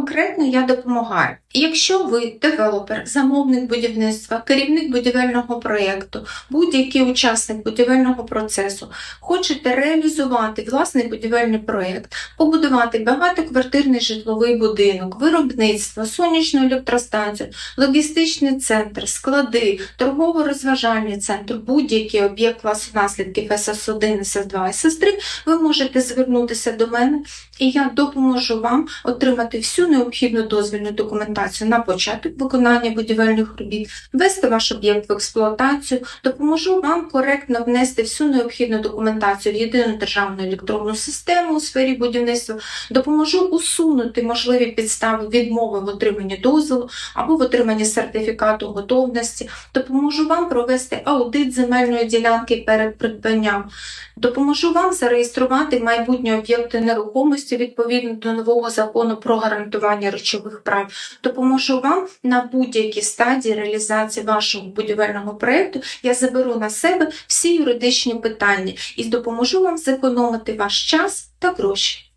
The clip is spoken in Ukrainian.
конкретно я допомагаю? Якщо ви девелопер, замовник будівництва, керівник будівельного проєкту, будь-який учасник будівельного процесу, хочете реалізувати власний будівельний проєкт, побудувати багатоквартирний житловий будинок, виробництво, сонячну електростанцію, логістичний центр, склади, торгово-розважальний центр, будь-який об'єкт класу наслідків СС1, СС2, СС3, ви можете звернутися до мене, і я допоможу вам отримати всю необхідну дозвільну документацію на початок виконання будівельних робіт, ввести ваш об'єкт в експлуатацію, допоможу вам коректно внести всю необхідну документацію в єдину державну електронну систему у сфері будівництва, допоможу усунути можливі підстави відмови в отриманні дозволу або в отриманні сертифікату готовності, допоможу вам провести аудит земельної ділянки перед придбанням, допоможу вам зареєструвати майбутні об'єкти нерухомості відповідно до нового закону про гарантування речових прав, допоможу вам на будь-якій стадії реалізації вашого будівельного проєкту. Я заберу на себе всі юридичні питання і допоможу вам зекономити ваш час та гроші.